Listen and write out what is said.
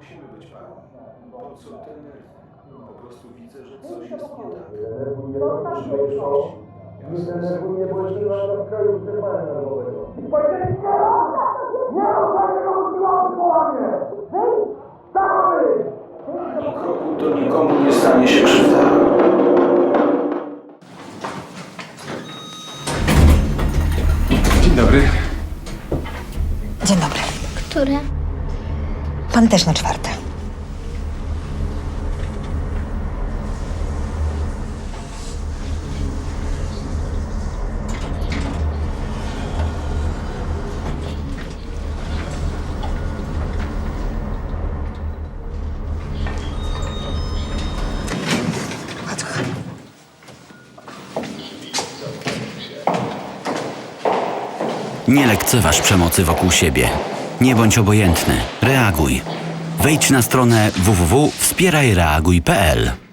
musimy być parą. Po co ten nerw? Po prostu widzę, że coś jest nie tak. Nie denerwuj mnie, bo jeszcze na kraju utrzymania nerwowego. I powiedzieli nie! Nie rób takiego wysyłamy połamie! Dawaj! Ani kroku to nikomu nie stanie się krzywda. Dzień dobry. Dzień dobry. Które? Pan też na czwarte. Nie lekceważ przemocy wokół siebie. Nie bądź obojętny. Reaguj. Wejdź na stronę www.wspierajreaguj.pl